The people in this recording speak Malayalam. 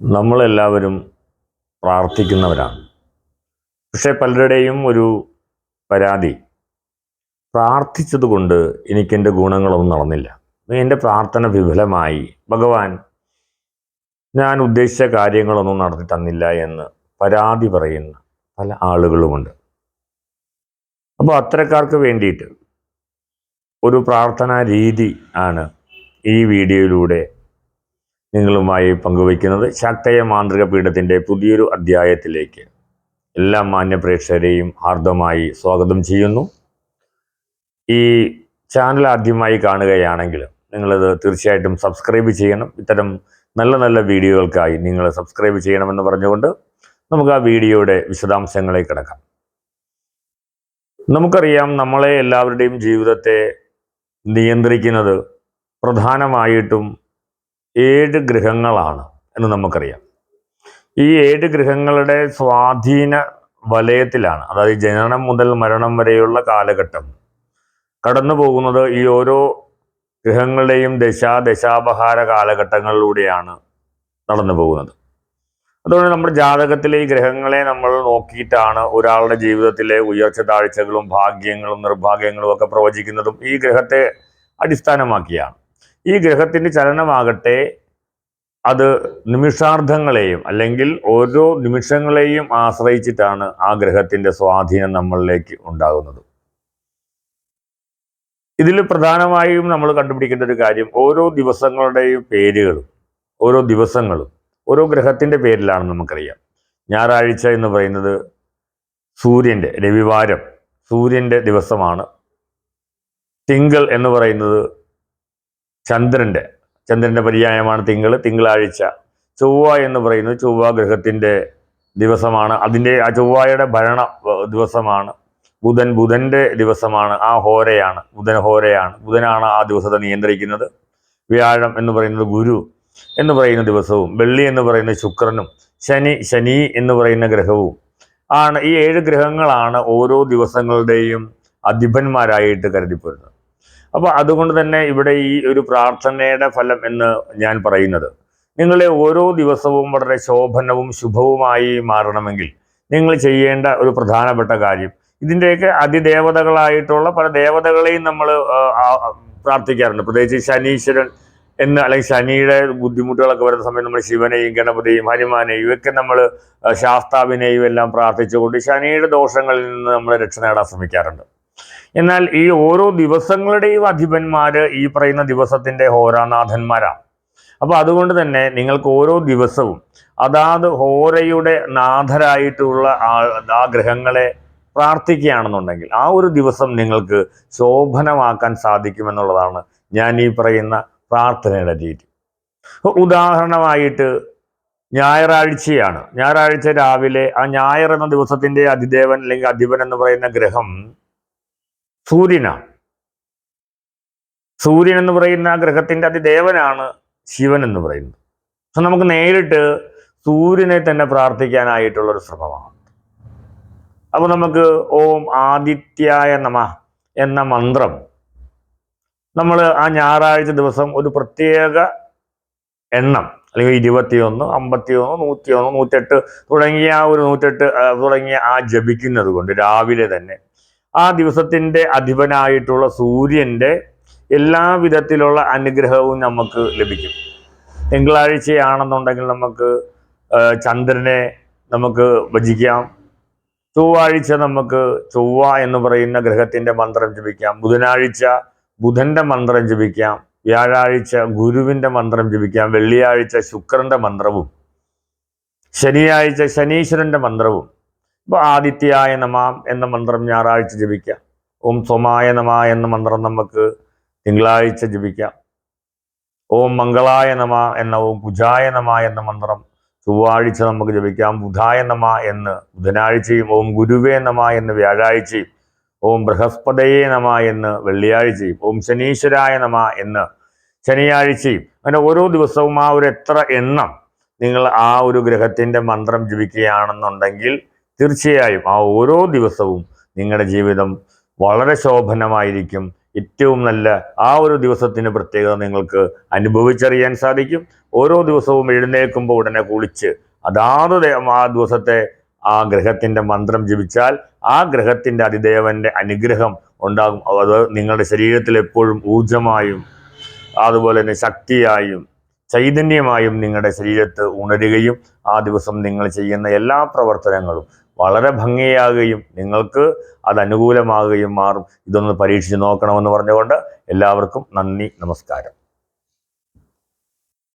നമ്മളെല്ലാവരും പ്രാർത്ഥിക്കുന്നവരാണ്. പക്ഷേ പലരുടെയും ഒരു പരാതി പ്രാർത്ഥിച്ചതുകൊണ്ട് എനിക്കെന്റെ ഗുണങ്ങളൊന്നും നടന്നില്ല. എന്റെ പ്രാർത്ഥന വിഫലമായി. ഭഗവാൻ ഞാൻ ഉദ്ദേശിച്ച കാര്യങ്ങളൊന്നും നടത്തി തന്നില്ല എന്ന് പരാതി പറയുന്ന പല ആളുകളുമുണ്ട്. അപ്പോൾ അത്തരക്കാർക്ക് വേണ്ടിയിട്ട് ഒരു പ്രാർത്ഥനാ രീതി ആണ് ഈ വീഡിയോയിലൂടെ നിങ്ങളുമായി പങ്കുവയ്ക്കുന്നത് ശക്തയ മാന്ത്രിക പീഠത്തിന്റെ പുതിയൊരു അധ്യായത്തിലേക്ക്. എല്ലാ മാന്യപ്രേക്ഷകരെയും ഹാർദമായി സ്വാഗതം ചെയ്യുന്നു. ഈ ചാനൽ ആദ്യമായി കാണുകയാണെങ്കിൽ നിങ്ങളത് തീർച്ചയായിട്ടും സബ്സ്ക്രൈബ് ചെയ്യണം. ഇത്തരം നല്ല നല്ല വീഡിയോകൾക്കായി നിങ്ങൾ സബ്സ്ക്രൈബ് ചെയ്യണമെന്ന് പറഞ്ഞുകൊണ്ട് നമുക്ക് ആ വീഡിയോയുടെ വിശദാംശങ്ങളെ കിടക്കാം. നമുക്കറിയാം നമ്മളെ എല്ലാവരുടെയും ജീവിതത്തെ നിയന്ത്രിക്കുന്നത് പ്രധാനമായിട്ടും ഏഴ് ഗ്രഹങ്ങളാണ് എന്ന് നമുക്കറിയാം. ഈ ഏഴ് ഗ്രഹങ്ങളുടെ സ്വാധീന വലയത്തിലാണ് അതായത് ജനനം മുതൽ മരണം വരെയുള്ള കാലഘട്ടം. കടന്നു പോകുന്നത് ഈ ഓരോ ഗ്രഹങ്ങളുടെയും ദശാ ദശാപഹാര കാലഘട്ടങ്ങളിലൂടെയാണ് നടന്നു പോകുന്നത് അതുകൊണ്ട് നമ്മുടെ ജാതകത്തിലെ ഈ ഗ്രഹങ്ങളെ നമ്മൾ നോക്കിയിട്ടാണ് ഒരാളുടെ ജീവിതത്തിലെ ഉയർച്ച താഴ്ചകളും ഭാഗ്യങ്ങളും നിർഭാഗ്യങ്ങളും ഒക്കെ പ്രവചിക്കുന്നതും ഈ ഗ്രഹത്തെ അടിസ്ഥാനമാക്കിയാണ്. ഈ ഗ്രഹത്തിന്റെ ചലനമാകട്ടെ അത് നിമിഷാർത്ഥങ്ങളെയും അല്ലെങ്കിൽ ഓരോ നിമിഷങ്ങളെയും ആശ്രയിച്ചിട്ടാണ് ആ ഗ്രഹത്തിന്റെ സ്വാധീനം നമ്മളിലേക്ക് ഉണ്ടാകുന്നത്. ഇതിൽ പ്രധാനമായും നമ്മൾ കണ്ടുപിടിക്കേണ്ട ഒരു കാര്യം ഓരോ ദിവസങ്ങളുടെയും പേരുകളും ഓരോ ദിവസങ്ങളും ഓരോ ഗ്രഹത്തിന്റെ പേരിലാണ് നമുക്കറിയാം. ഞായറാഴ്ച എന്ന് പറയുന്നത് സൂര്യന്റെ രവിവാരം സൂര്യന്റെ ദിവസമാണ്. തിങ്കൾ എന്ന് പറയുന്നത് ചന്ദ്രന്റെ. ചന്ദ്രന്റെ പര്യായമാണ് തിങ്കൾ തിങ്കളാഴ്ച. ചൊവ്വ എന്ന് പറയുന്നത് ചൊവ്വ ഗ്രഹത്തിന്റെ ദിവസമാണ്. അതിന്റെ ആ ചൊവ്വയുടെ ഭരണ ദിവസമാണ്. ബുധൻ ബുധന്റെ ദിവസമാണ്. ആ ഹോരയാണ്. ബുധൻ ഹോരയാണ്. ബുധനാണ് ആ ദിവസത്തെ നിയന്ത്രിക്കുന്നത്. വ്യാഴം എന്ന് പറയുന്നത് ഗുരു എന്ന് പറയുന്ന ദിവസവും വെള്ളി എന്ന് പറയുന്ന ശുക്രനും ശനി ശനി എന്ന് പറയുന്ന ഗ്രഹവും ആണ്. ഈ ഏഴ് ഗ്രഹങ്ങളാണ് ഓരോ ദിവസങ്ങളുടെയും അധിപന്മാരായിട്ട് കരുതിപ്പോരുന്നത്. അപ്പോൾ അതുകൊണ്ട് തന്നെ ഇവിടെ ഈ ഒരു പ്രാർത്ഥനയുടെ ഫലം എന്ന് ഞാൻ പറയുന്നത്. നിങ്ങളെ ഓരോ ദിവസവും വളരെ ശോഭനവും ശുഭവുമായി മാറണമെങ്കിൽ നിങ്ങൾ ചെയ്യേണ്ട ഒരു പ്രധാനപ്പെട്ട കാര്യം ഇതിന്റെയൊക്കെ അതിദേവതകളായിട്ടുള്ള പല ദേവതകളെയും നമ്മൾ പ്രാർത്ഥിക്കാറുണ്ട്. പ്രത്യേകിച്ച് ശനീശ്വരൻ എന്ന് അല്ലെങ്കിൽ ശനിയുടെ ബുദ്ധിമുട്ടുകളൊക്കെ വരുന്ന സമയത്ത് നമ്മൾ ശിവനെയും ഗണപതിയും ഹനുമാനെയും ഇവയൊക്കെ നമ്മൾ ശാസ്താവിനെയും എല്ലാം പ്രാർത്ഥിച്ചുകൊണ്ട് ശനിയുടെ ദോഷങ്ങളിൽ നിന്ന് നമ്മൾ രക്ഷ നേടാൻ ശ്രമിക്കാറുണ്ട്. എന്നാൽ ഈ ഓരോ ദിവസങ്ങളുടെയും അധിപന്മാര് ഈ പറയുന്ന ദിവസത്തിന്റെ ഹോരാനാഥന്മാരാണ്. അപ്പോൾ അതുകൊണ്ട് തന്നെ നിങ്ങൾക്ക് ഓരോ ദിവസവും അതാത് ഹോരയുടെ നാഥരായിട്ടുള്ള ആ ഗ്രഹങ്ങളെ പ്രാർത്ഥിക്കുകയാണെന്നുണ്ടെങ്കിൽ ആ ഒരു ദിവസം നിങ്ങൾക്ക് ശോഭനമാക്കാൻ സാധിക്കുമെന്നുള്ളതാണ് ഞാൻ ഈ പറയുന്ന പ്രാർത്ഥനയുടെ രീതി. ഉദാഹരണമായിട്ട് ഞായറാഴ്ചയാണ്. ഞായറാഴ്ച രാവിലെ ആ ഞായർ എന്ന ദിവസത്തിന്റെ അതിദേവൻ അല്ലെങ്കിൽ അധിപൻ എന്ന് പറയുന്ന ഗ്രഹം സൂര്യനാണ് സൂര്യൻ എന്ന് പറയുന്ന ഗ്രഹത്തിന്റെ അതിദേവനാണ് ശിവൻ എന്ന് പറയുന്നത്. അപ്പൊ നമുക്ക് നേരിട്ട് സൂര്യനെ തന്നെ പ്രാർത്ഥിക്കാനായിട്ടുള്ള ഒരു ശ്രമമാണ്. അപ്പോൾ നമുക്ക് ഓം ആദിത്യായ നമ എന്ന മന്ത്രം നമ്മൾ ആ ഞായറാഴ്ച ദിവസം ഒരു പ്രത്യേക എണ്ണം അല്ലെങ്കിൽ ഇരുപത്തിയൊന്ന് അമ്പത്തിയൊന്ന് നൂറ്റിയൊന്ന് നൂറ്റെട്ട് തുടങ്ങിയ ആ ഒരു നൂറ്റെട്ട് തുടങ്ങിയ ആ ജപിക്കുന്നത് കൊണ്ട് രാവിലെ തന്നെ ആ ദിവസത്തിന്റെ അധിപനായിട്ടുള്ള സൂര്യന്റെ എല്ലാ വിധത്തിലുള്ള അനുഗ്രഹവും നമുക്ക് ലഭിക്കും. തിങ്കളാഴ്ചയാണെന്നുണ്ടെങ്കിൽ നമുക്ക് ചന്ദ്രനെ നമുക്ക് ഭജിക്കാം. ചൊവ്വാഴ്ച നമുക്ക് ചൊവ്വ എന്ന് പറയുന്ന ഗ്രഹത്തിന്റെ മന്ത്രം ജപിക്കാം. ബുധനാഴ്ച ബുധന്റെ മന്ത്രം ജപിക്കാം. വ്യാഴാഴ്ച ഗുരുവിന്റെ മന്ത്രം ജപിക്കാം. വെള്ളിയാഴ്ച ശുക്രന്റെ മന്ത്രവും. ശനിയാഴ്ച ശനീശ്വരന്റെ മന്ത്രവും. ഇപ്പൊ ആദിത്യായ നമ എന്ന മന്ത്രം ഞായറാഴ്ച ജപിക്കാം. ഓം സോമായ നമ എന്ന മന്ത്രം നമുക്ക് തിങ്കളാഴ്ച ജപിക്കാം. ഓം മംഗളായ നമ എന്ന ഓം കുജായ നമ എന്ന മന്ത്രം ചൊവ്വാഴ്ച നമുക്ക് ജപിക്കാം. ബുധായ നമ എന്ന് ബുധനാഴ്ചയും ഓം ഗുരുവേ നമ എന്ന് വ്യാഴാഴ്ചയും ഓം ബൃഹസ്പതയെ നമ എന്ന് വെള്ളിയാഴ്ചയും ഓം ശനീശ്വരായ നമ എന്ന് ശനിയാഴ്ചയും. അങ്ങനെ ഓരോ ദിവസവും ആ ഒരു എത്ര എണ്ണം നിങ്ങൾ ആ ഒരു ഗ്രഹത്തിന്റെ മന്ത്രം ജപിക്കുകയാണെന്നുണ്ടെങ്കിൽ തീർച്ചയായും ആ ഓരോ ദിവസവും നിങ്ങളുടെ ജീവിതം വളരെ ശോഭനമായിരിക്കും. ഏറ്റവും നല്ല ആ ഒരു ദിവസത്തിന് പ്രത്യേകത നിങ്ങൾക്ക് അനുഭവിച്ചറിയാൻ സാധിക്കും. ഓരോ ദിവസവും എഴുന്നേൽക്കുമ്പോൾ ഉടനെ കുളിച്ച് അതാത് ആ ദിവസത്തെ ആ ഗ്രഹത്തിന്റെ മന്ത്രം ജപിച്ചാൽ ആ ഗ്രഹത്തിന്റെ അതിദേവന്റെ അനുഗ്രഹം ഉണ്ടാകും. അത് നിങ്ങളുടെ ശരീരത്തിൽ എപ്പോഴും ഊർജമായും അതുപോലെ തന്നെ ശക്തിയായും ചൈതന്യമായും നിങ്ങളുടെ ശരീരത്ത് ഉണരുകയും ആ ദിവസം നിങ്ങൾ ചെയ്യുന്ന എല്ലാ പ്രവർത്തനങ്ങളും വളരെ ഭംഗിയാകുകയും നിങ്ങൾക്ക് അത് അനുകൂലമാകുകയും മാറും. ഇതൊന്ന് പരീക്ഷിച്ച് നോക്കണമെന്ന് പറഞ്ഞുകൊണ്ട് എല്ലാവർക്കും നന്ദി നമസ്കാരം.